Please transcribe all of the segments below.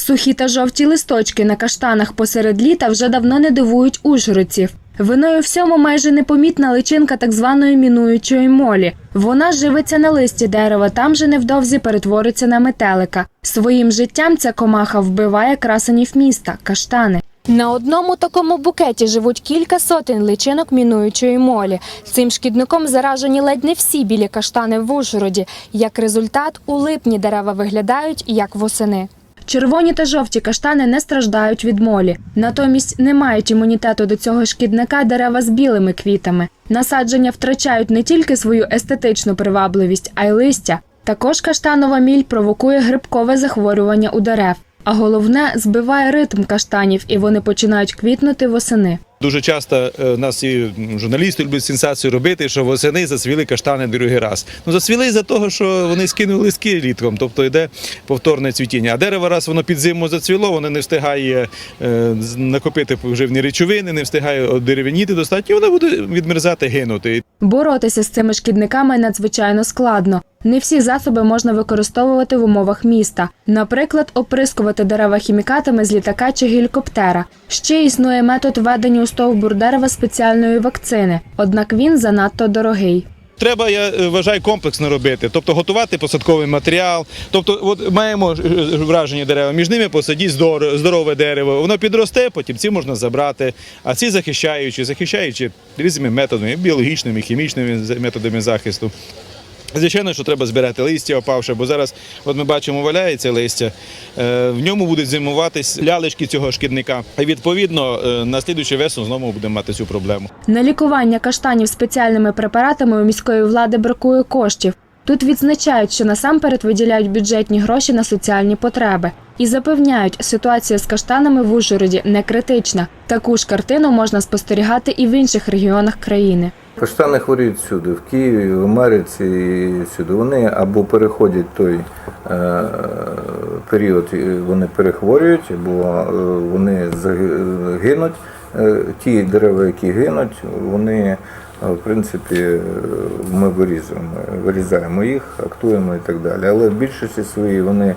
Сухі та жовті листочки на каштанах посеред літа вже давно не дивують ужгородців. Виною всьому майже непомітна личинка так званої мінуючої молі. Вона живиться на листі дерева, там же невдовзі перетвориться на метелика. Своїм життям ця комаха вбиває красенів міста каштани. На одному такому букеті живуть кілька сотень личинок мінуючої молі. Цим шкідником заражені ледь не всі білі каштани в Ужгороді. Як результат, у липні дерева виглядають як восени. Червоні та жовті каштани не страждають від молі. Натомість не мають імунітету до цього шкідника дерева з білими квітами. Насадження втрачають не тільки свою естетичну привабливість, а й листя. Також каштанова міль провокує грибкове захворювання у дерев. А головне збиває ритм каштанів, і вони починають квітнути восени. Дуже часто е, нас і журналісти люблять сенсацію робити, що восени зацвіли каштани другий раз. Ну зацвіли за того, що вони скинули листки літком, тобто йде повторне цвітіння. А дерево, раз воно під зиму зацвіло, воно не встигає е, накопити поживні речовини, не встигає одеревеніти достатньо, і воно буде відмерзати, гинути. Боротися з цими шкідниками надзвичайно складно. Не всі засоби можна використовувати в умовах міста. Наприклад, оприскувати дерева хімікатами з літака чи гелікоптера. Ще існує метод введення у стовбур дерева спеціальної вакцини, однак він занадто дорогий. Треба, я е, вважаю, комплексно робити, тобто готувати посадковий матеріал. Тобто, от маємо ж, е, дерева, між ними посадіть здор- здорове дерево, воно підросте, потім ці можна забрати, а ці захищаючі, захищаючи різними методами, біологічними, хімічними методами захисту. Звичайно, що треба збирати листя опавши, бо зараз, от ми бачимо, валяється листя, е, в ньому будуть зимуватись лялечки цього шкідника. І відповідно е, на слідуючу весну знову будемо мати цю проблему. На лікування каштанів спеціальними препаратами у міської влади бракує коштів. Тут відзначають, що насамперед виділяють бюджетні гроші на соціальні потреби і запевняють, ситуація з каштанами в Ужгороді не критична. Таку ж картину можна спостерігати і в інших регіонах країни. Каштани хворіють всюди, в Києві, в Америці, і всюди. Вони або переходять той е, період, вони перехворюють, або е, вони гинуть. Е, ті дерева, які гинуть, вони, е, в принципі, ми вирізуємо, вирізаємо їх, актуємо і так далі. Але в більшості своїй вони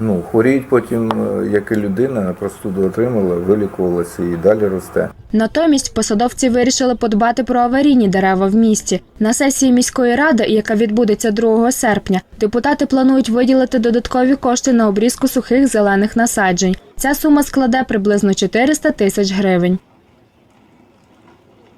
ну, хворіють потім, е, як і людина, простуду отримала, вилікувалася і далі росте. Натомість посадовці вирішили подбати про аварійні дерева в місті. На сесії міської ради, яка відбудеться 2 серпня, депутати планують виділити додаткові кошти на обрізку сухих зелених насаджень. Ця сума складе приблизно 400 тисяч гривень.